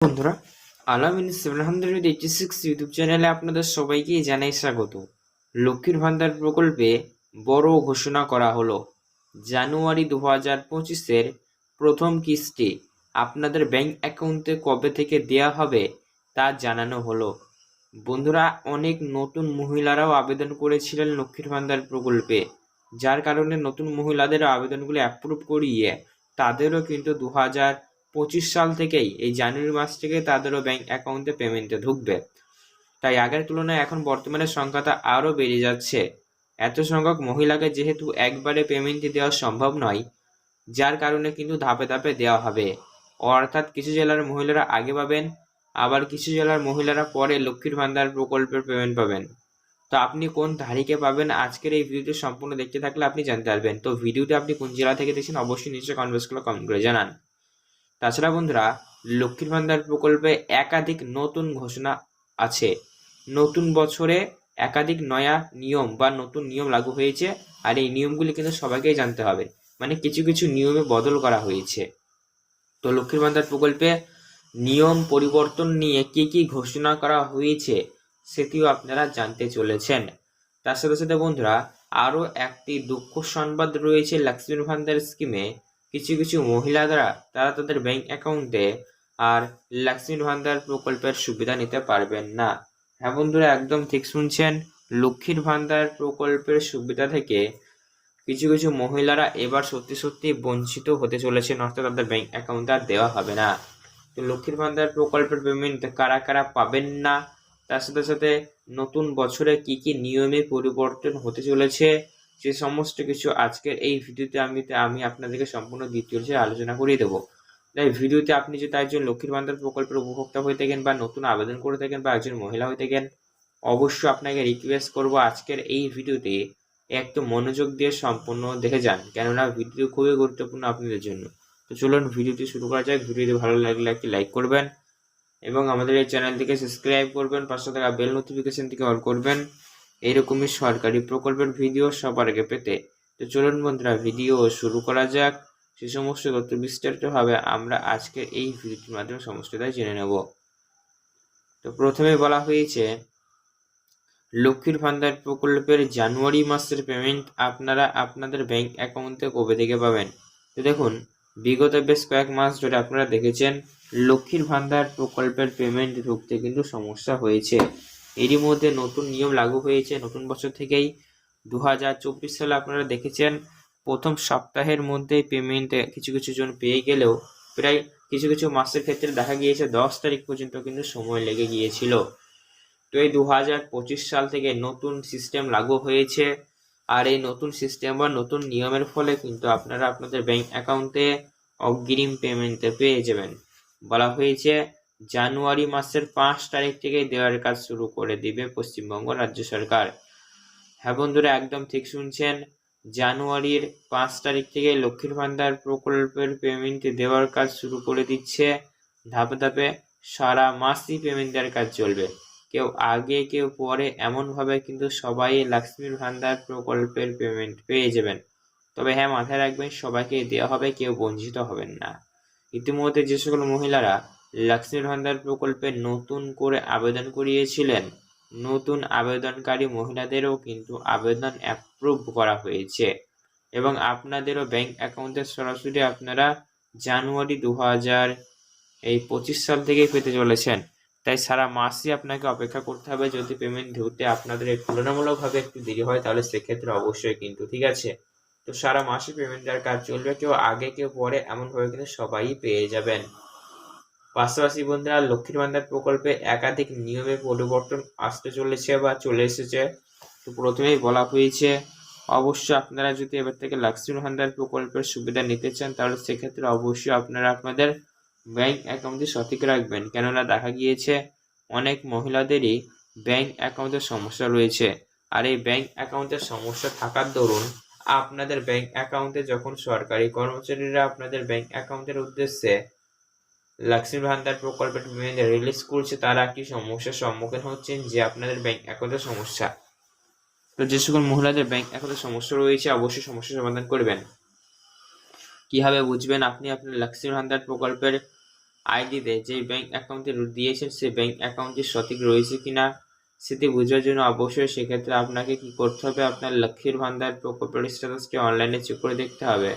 বন্ধুরা Alamin seven hundred eighty six YouTube চ্যানেলে আপনাদের সবাইকে জানাই স্বাগত। লক্ষ্মীর ভান্ডার প্রকল্পে বড় ঘোষণা করা হলো। জানুয়ারি দু হাজার পঁচিশের প্রথম কিস্তি আপনাদের ব্যাংক অ্যাকাউন্টে কবে থেকে দেয়া হবে তা জানানো হলো। বন্ধুরা, অনেক নতুন মহিলারাও আবেদন করেছিলেন লক্ষ্মীর ভান্ডার প্রকল্পে। যার কারণে নতুন মহিলাদের আবেদনগুলি অ্যাপ্রুভ করিয়ে তাদেরও কিন্তু দু হাজার পঁচিশ সাল থেকেই এই জানুয়ারি মাস থেকে তাদেরও ব্যাংক অ্যাকাউন্টে পেমেন্টে ঢুকবে। তাই আগের তুলনায় এখন বর্তমানে সংখ্যাটা আরও বেড়ে যাচ্ছে। এত সংখ্যক মহিলাকে যেহেতু একবারে পেমেন্ট দেওয়া সম্ভব নয়, যার কারণে কিন্তু ধাপে ধাপে দেওয়া হবে। অর্থাৎ কিছু জেলার মহিলারা আগে পাবেন, আবার কিছু জেলার মহিলারা পরে লক্ষ্মীর ভান্ডার প্রকল্পের পেমেন্ট পাবেন। তো আপনি কোন তারিখে পাবেন আজকের এই ভিডিওটি সম্পূর্ণ দেখতে থাকলে আপনি জানতে পারবেন। তো ভিডিওটি আপনি কোন জেলা থেকে দেখছেন অবশ্যই নিশ্চয়ই কনভার্সগুলো কমেন্ট করে জানান। তাছাড়া বন্ধুরা, লক্ষ্মীর ভান্ডার প্রকল্পে একাধিক নতুন ঘোষণা আছে। নতুন বছরে একাধিক নয়া নিয়ম বা নতুন নিয়ম লাগু হয়েছে আর এই নিয়মগুলি কিন্তু সবাইকেই জানতে হবে। মানে কিছু কিছু নিয়মে বদল করা হয়েছে। তো লক্ষ্মীর ভান্ডার প্রকল্পে নিয়ম পরিবর্তন নিয়ে কি কি ঘোষণা করা হয়েছে সেটিও আপনারা জানতে চলেছেন। তার সাথে সাথে বন্ধুরা, আরও একটি দুঃখ সংবাদ রয়েছে লক্ষ্মীর ভান্ডার স্কিমে। কিছু কিছু মহিলারা তারা তাদের ব্যাংক অ্যাকাউন্টে আর লক্ষ্মীর ভান্ডার প্রকল্পের সুবিধা নিতে পারবেন না। হ্যাঁ বন্ধুরা, একদম ঠিক শুনছেন? লক্ষ্মীর ভান্ডার প্রকল্পের সুবিধা থেকে কিছু কিছু মহিলারা এবার সত্যি সত্যি বঞ্চিত হতে চলেছেন, অর্থাৎ তাদের ব্যাংক অ্যাকাউন্টে আর দেওয়া হবে না। তো লক্ষ্মীর ভান্ডার প্রকল্পের পেমেন্ট কারা কারা পাবেন না? তার সাথে সাথে নতুন বছরে কি কি নিয়মে পরিবর্তন হতে চলেছে? সে সমস্ত কিছু আজকের এই ভিডিওতে আমি আমি আপনাদেরকে সম্পূর্ণ দ্বিতীয় ডিটেলসে আলোচনা করিয়ে দেবো। তাই ভিডিওতে আপনি যদি একজন লক্ষ্মীর ভান্ডার প্রকল্পের উপভোক্তা হয়ে থাকেন বা নতুন আবেদন করে থাকেন বা একজন মহিলা হয়ে থাকেন, অবশ্যই আপনাকে রিকোয়েস্ট করব আজকের এই ভিডিওতে একটু মনোযোগ দিয়ে সম্পূর্ণ দেখে যান, কেননা ভিডিও খুবই গুরুত্বপূর্ণ আপনাদের জন্য। তো চলুন ভিডিওটি শুরু করা যাক। ভিডিওটি ভালো লাগলে একটি লাইক করবেন এবং আমাদের এই চ্যানেলটিকে সাবস্ক্রাইব করবেন, পাশে থাকা বেল নোটিফিকেশন থেকে অল করবেন। এইরকমই সরকারি প্রকল্পের ভিডিও সবার আগে পেতে। তো চলুন বন্ধুরা, ভিডিও শুরু করা যাক। সে সমস্ত তথ্য বিস্তারিতভাবে আমরা আজকের এই ভিডিওটির মাধ্যমে সমস্তটাই জেনে নেব। তো প্রথমে বলা হয়েছে, লক্ষ্মীর ভান্ডার প্রকল্পের জানুয়ারি মাসের পেমেন্ট আপনারা আপনাদের ব্যাংক অ্যাকাউন্টে কবে থেকে পাবেন? তো দেখুন, বিগত বেশ কয়েক মাস ধরে আপনারা দেখেছেন, লক্ষ্মীর ভান্ডার প্রকল্পের পেমেন্ট ঢুকতে কিন্তু সমস্যা হয়েছে। এরই মধ্যে নতুন নিয়ম লাগু হয়েছে নতুন বছর থেকেই। দু হাজার চব্বিশ সালে আপনারা দেখেছেন, প্রথম সপ্তাহের মধ্যেই পেমেন্ট কিছু কিছু জন পেয়ে গেলেও প্রায় কিছু কিছু মাসের ক্ষেত্রে দেখা গিয়েছে দশ তারিখ পর্যন্ত কিন্তু সময় লেগে গিয়েছিল। তো এই দু হাজার পঁচিশ সাল থেকে নতুন সিস্টেম লাগু হয়েছে আর এই নতুন সিস্টেম বা নতুন নিয়মের ফলে কিন্তু আপনারা আপনাদের ব্যাংক অ্যাকাউন্টে অগ্রিম পেমেন্টে পেয়ে যাবেন। বলা হয়েছে জানুয়ারি মাসের পাঁচ তারিখ থেকে দেওয়ার কাজ শুরু করে দিবে পশ্চিমবঙ্গ রাজ্য সরকার। হ্যাঁ বন্ধুরা, একদম ঠিক শুনছেন। জানুয়ারির পাঁচ তারিখ থেকে লক্ষ্মীর ভান্ডার প্রকল্পের পেমেন্ট দেওয়ার কাজ শুরু করে দিচ্ছে। ধাপে ধাপে সারা মাসই পেমেন্ট দেওয়ার কাজ চলবে। কেউ আগে, কেউ পরে এমনভাবে কিন্তু সবাই লক্ষ্মীর ভান্ডার প্রকল্পের পেমেন্ট পেয়ে যাবেন। তবে হ্যাঁ মাথায় রাখবেন, সবাইকে দেওয়া হবে, কেউ বঞ্চিত হবেন না। ইতিমধ্যে যে সকল মহিলারা লক্ষ্মীর ভান্ডার প্রকল্পে নতুন করে আবেদন করিয়েছিলেন। নতুন আবেদনকারী মহিলাদেরও কিন্তু আবেদন অ্যাপ্রুভ করা হয়েছে এবং আপনাদেরও ব্যাংক অ্যাকাউন্টে সরাসরি আপনারা জানুয়ারি দু হাজার এই পঁচিশ সাল থেকেই পেতে চলেছেন। তাই সারা মাসই আপনাকে অপেক্ষা করতে হবে। যদি পেমেন্ট ঢুকতে আপনাদের তুলনামূলকভাবে একটু দেরি হয়, তাহলে সেক্ষেত্রে অবশ্যই কিন্তু, ঠিক আছে? তো সারা মাসে পেমেন্ট দেওয়ার কাজ চলবে। কেউ আগে, কেউ পরে এমনভাবে কিন্তু সবাই পেয়ে যাবেন। পাশাপাশি বন্ধুরা, লক্ষ্মীর ভান্ডার প্রকল্পে একাধিক নিয়মে পরিবর্তন আসতে চলেছে বা চলে এসেছে। তো প্রথমেই বলা হয়েছে, অবশ্যই আপনারা যদি এবার থেকে লক্ষ্মীর ভান্ডার প্রকল্পের সুবিধা নিতে চান, তাহলে সেক্ষেত্রে অবশ্যই আপনারা আপনাদের ব্যাংক অ্যাকাউন্টে সঠিক রাখবেন। কেননা দেখা গিয়েছে, অনেক মহিলাদেরই ব্যাংক অ্যাকাউন্টের সমস্যা রয়েছে। আর এই ব্যাংক অ্যাকাউন্টের সমস্যা থাকার দরুন, আপনাদের ব্যাংক অ্যাকাউন্টে যখন সরকারি কর্মচারীরা আপনাদের ব্যাংক অ্যাকাউন্টের উদ্দেশ্যে লক্ষ্মীর ভান্ডার প্রকল্পের পেমেন্ট রিলিজ করছে, তারা কি সমস্যার সম্মুখীন হচ্ছেন? যে আপনাদের ব্যাংক অ্যাকাউন্টের সমস্যা। তো যে সকল মহিলাদের ব্যাংক অ্যাকাউন্টের সমস্যা রয়েছে, অবশ্যই সমস্যার সমাধান করবেন। কীভাবে বুঝবেন আপনি আপনার লক্ষ্মীর ভান্ডার প্রকল্পের আইডিতে যে ব্যাংক অ্যাকাউন্টে দিয়েছেন, সেই ব্যাংক অ্যাকাউন্টটি সঠিক রয়েছে কিনা, সেটি বোঝার জন্য অবশ্যই সেক্ষেত্রে আপনাকে কি করতে হবে? আপনার লক্ষ্মীর ভান্ডার প্রকল্পের স্ট্যাটাসটি অনলাইনে চেক করে দেখতে হবে।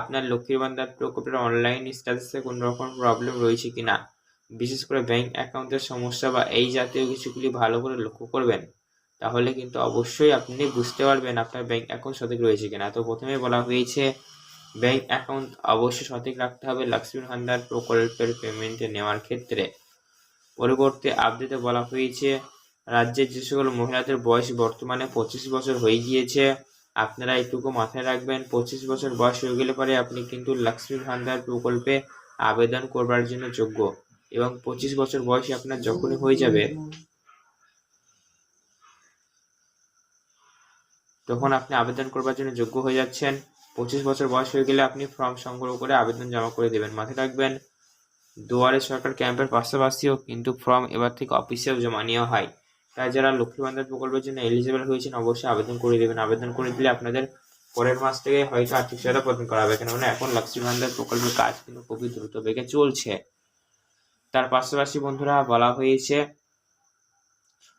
আপনার লক্ষ্মীর ভান্ডার প্রকল্পের অনলাইন স্ট্যাটাসে কোনো রকম প্রবলেম রয়েছে কি না বিশেষ করে ব্যাংক অ্যাকাউন্টের সমস্যা বা এই জাতীয় কিছুগুলি ভালো করে লক্ষ্য করবেন। তাহলে কিন্তু অবশ্যই আপনি বুঝতে পারবেন আপনার ব্যাংক অ্যাকাউন্ট সঠিক রয়েছে কিনা। তো প্রথমে বলা হয়েছে ব্যাংক অ্যাকাউন্ট অবশ্যই সঠিক রাখতে হবে লক্ষ্মী ভান্ডার প্রকল্পের পেমেন্টে নেওয়ার ক্ষেত্রে। পরবর্তী আপডেটে বলা হয়েছে, রাজ্যের যে সকল মহিলাদের বয়স বর্তমানে পঁচিশ বছর হয়ে গিয়েছে আপনারা এইটুকু মাথায় রাখবেন, পঁচিশ বছর বয়স হয়ে গেলে পরে আপনি কিন্তু লক্ষ্মী ভান্ডার প্রকল্পে আবেদন করবার জন্য যোগ্য এবং পঁচিশ বছর বয়সে আপনার যখনই হয়ে যাবে, তখন আপনি আবেদন করবার জন্য যোগ্য হয়ে যাচ্ছেন। পঁচিশ বছর বয়স হয়ে গেলে আপনি ফর্ম সংগ্রহ করে আবেদন জমা করে দেবেন। মাথায় রাখবেন, দুয়ারে সরকার ক্যাম্পের পাশাপাশিও কিন্তু ফর্ম এবার থেকে অফিসেও জমা নেওয়া হয়। তাই যারা লক্ষ্মী ভান্ডার প্রকল্পের জন্য এলিজিবল হয়েছেন, অবশ্যই আবেদন করে দেবেন। আবেদন করে দিলে আপনাদের পরের মাস থেকে হয়তো আর্থিক সহায়তা প্রদান করা হবে। কেননা এখন লক্ষ্মী ভান্ডার প্রকল্পের কাজ কিন্তু খুবই দ্রুত বেগে চলছে। তার পাশাপাশি বন্ধুরা, বলা হয়েছে,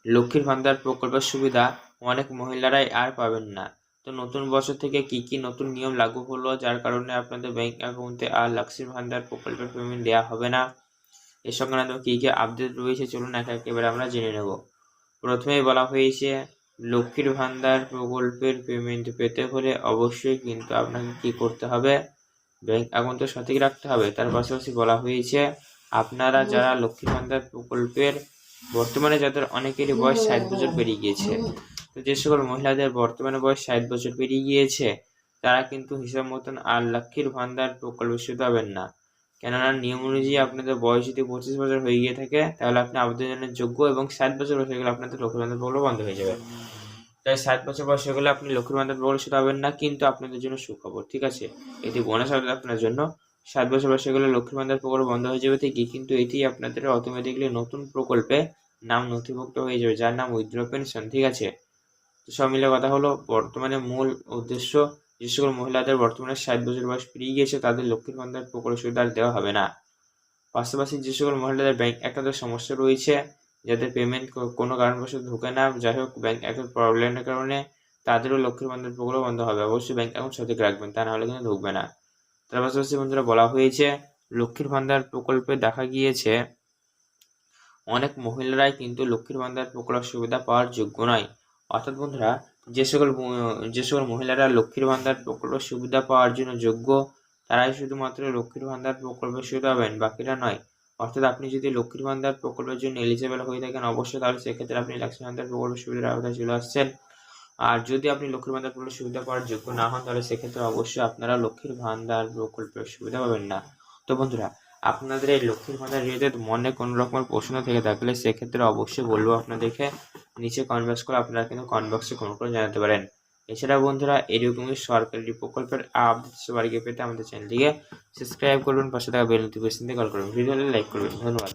লক্ষ্মীর ভান্ডার প্রকল্পের সুবিধা অনেক মহিলারাই আর পাবেন না। তো নতুন বছর থেকে কি কি নতুন নিয়ম লাগু হলো, যার কারণে আপনাদের ব্যাংক অ্যাকাউন্টে আর লক্ষ্মীর ভান্ডার প্রকল্পের পেমেন্ট দেওয়া হবে না। এ সংক্রান্ত কি কি আপডেট রয়েছে, চলুন এক একেবারে আমরা জেনে নেব। প্রথমেই বলা হয়েছে লক্ষ্মীর ভান্ডার প্রকল্পের পেমেন্ট পেতে হলে অবশ্যই কিন্তু আপনাকে কি করতে হবে? ব্যাংক অ্যাকাউন্ট তো সঠিক রাখতে হবে। তার পাশাপাশি বলা হয়েছে আপনারা যারা লক্ষ্মীর ভান্ডার প্রকল্পের বর্তমানে যাদের অনেকেরই বয়স ষাট বছর পেরিয়ে গিয়েছে তো যে সকল মহিলাদের বর্তমানে বয়স ষাট বছর পেরিয়ে গিয়েছে তারা কিন্তু হিসাব মতন আর লক্ষ্মীর ভান্ডার প্রকল্প শুধু পাবেন না। কেননা নিয়ম অনুযায়ী আপনাদের বয়স যদি পঁচিশ বছর হয়ে গিয়ে থাকে, তাহলে আপনি আবেদনের যোগ্য এবং ষাট বছর বয়স হয়ে গেলে আপনাদের লক্ষ্মীর ভান্ডার প্রকল্প বন্ধ হয়ে যাবে। তাই ষাট বছর বয়স হয়ে গেলে আপনি লক্ষ্মীর ভান্ডার প্রকল্প শুধু পাবেন না, কিন্তু আপনাদের জন্য সুখবর, ঠিক আছে? এটি বোনাস হবে আপনার জন্য। ষাট বছর বয়স হয়ে গেলে লক্ষ্মীর ভান্ডার প্রকল্প বন্ধ হয়ে যাবে ঠিকই, কিন্তু এটি আপনাদের অটোমেটিকলি নতুন প্রকল্পে নাম নথিভুক্ত হয়ে যাবে, যার নাম উইথড্র পেনশন ঠিক আছে? সব মিলে কথা হলো, বর্তমানে মূল উদ্দেশ্য যে সকল মহিলাদের বর্তমানে ষাট বছর বয়স পেরিয়ে গিয়েছে, তাদের লক্ষ্মীর ভান্ডার প্রকল্প সুবিধা দেওয়া হবে না। পাশাপাশি যে সকল মহিলাদের ব্যাংক অ্যাকাউন্টের সমস্যা রয়েছে যাদের পেমেন্ট কোনো কারণবশত ঢুকে না, যাই হোক ব্যাংক অ্যাকাউন্ট প্রবলেমের কারণে তাদেরও লক্ষ্মীর ভান্ডার প্রকল্প বন্ধ হবে। অবশ্যই ব্যাংক অ্যাকাউন্ট সঠিক রাখবেন, তা নাহলে কিন্তু ঢুকবে না। তার পাশাপাশি বন্ধুরা, বলা হয়েছে, লক্ষ্মীর ভান্ডার প্রকল্পে দেখা গিয়েছে, অনেক মহিলারাই কিন্তু লক্ষ্মীর ভান্ডার প্রকল্প সুবিধা পাওয়ার যোগ্য নয়। অর্থাৎ বন্ধুরা যে সকল যে সকল মহিলারা লক্ষ্মীর ভান্ডার প্রকল্প সুবিধা পাওয়ার জন্য যোগ্য, তারাই শুধুমাত্র লক্ষ্মীর ভান্ডার প্রকল্পের সুবিধা পাবেন, বাকিরা নয়। অর্থাৎ আপনি যদি লক্ষ্মীর ভান্ডার প্রকল্পের জন্য এলিজেবল হয়ে থাকেন, অবশ্যই তাহলে সেক্ষেত্রে আপনি লক্ষ্মীর ভান্ডার প্রকল্পের সুবিধার আওতায় চলে আসছেন। আর যদি আপনি লক্ষ্মীর ভান্ডার প্রকল্পের সুবিধা পাওয়ার যোগ্য না হন, তাহলে সেক্ষেত্রে অবশ্যই আপনারা লক্ষ্মীর ভান্ডার প্রকল্পের সুবিধা পাবেন না। তো বন্ধুরা, আপনাদের এই লক্ষ্মীর ভান্ডার রিলেটেড মনে কোনো রকমের প্রশ্ন থেকে থাকলে সেক্ষেত্রে অবশ্যই বলব আপনাদেরকে। নিচে কনভার্স করে আপনারা কিন্তু কমেন্ট বক্সে কমেন্ট করে জানাতে পারেন। এছাড়া বন্ধুরা, এরকমই সরকারি প্রকল্পের আপডেট সবার আগে পেতে আমাদের চ্যানেলটিকে সাবস্ক্রাইব করবেন, পাশে থাকা বেল নোটিফিকেশন দিয়ে কল করবেন। ভিডিওটি লাইক করবেন। ধন্যবাদ।